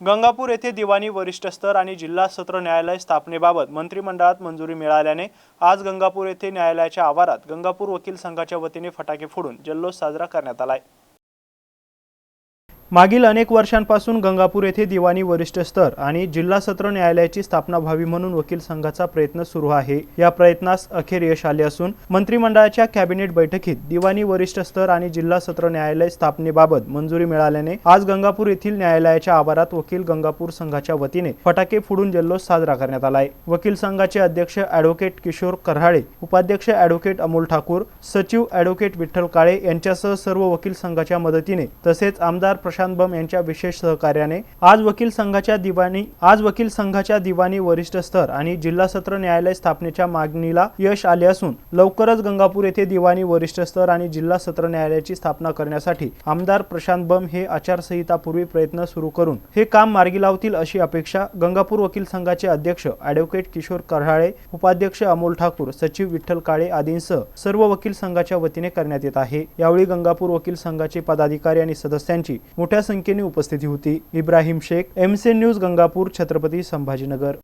गंगापूर येथे दिवाणी वरिष्ठ स्तर आणि जिल्हा सत्र न्यायालय स्थापनेबाबत मंत्रिमंडळात मंजुरी मिळाल्याने आज गंगापूर येथे न्यायालयाच्या आवारात गंगापूर वकील संघाच्या वतीने फटाके फोडून जल्लोष साजरा करण्यात आलाय. मागील अनेक वर्षांपासून गंगापूर येथे दिवाणी वरिष्ठ स्तर आणि जिल्हा सत्र न्यायालयाची स्थापना व्हावी म्हणून वकील संघाचा प्रयत्न सुरू आहे. या प्रयत्नास अखेर यश आले असून मंत्रिमंडळाच्या कॅबिनेट बैठकीत दिवाणी वरिष्ठ स्तर आणि जिल्हा सत्र न्यायालय स्थापनेबाबत मंजुरी मिळाल्याने आज गंगापूर येथील न्यायालयाच्या आवारात वकील गंगापूर संघाच्या वतीने फटाके फोडून जल्लोष साजरा करण्यात आलाय. वकील संघाचे अध्यक्ष ॲडव्होकेट किशोर करहाळे उपाध्यक्ष ॲडव्होकेट अमोल ठाकूर सचिव ॲडव्होकेट विठ्ठल काळे यांच्यासह सर्व वकील संघाच्या मदतीने तसेच आमदार प्रशांत बम यांच्या विशेष सहकार्याने आज वकील संघाच्या दिवाणी आज वकील संघाच्या दिवाणी वरिष्ठ स्तर आणि जिल्हा सत्र न्यायालय स्थापनेच्या मागणीला यश आले असून लवकरच गंगापूर येथे दिवाणी वरिष्ठ स्तर आणि जिल्हा सत्र न्यायालयाची स्थापना करण्यासाठी आमदार प्रशांत बम हे आचारसंहितापूर्वी प्रयत्न सुरू करून हे काम मार्गी लावतील अशी अपेक्षा गंगापूर वकील संघाचे अध्यक्ष अॅडव्होकेट किशोर करहाळे उपाध्यक्ष अमोल ठाकूर सचिव विठ्ठल काळे आदींसह सर्व वकील संघाच्या वतीने करण्यात येत आहे. यावेळी गंगापूर वकील संघाचे पदाधिकारी आणि सदस्यांची मोठ्या संख्येने उपस्थिती होती. Ibrahim Shaikh MC news Gangapur Chhatrapati Sambhajinagar.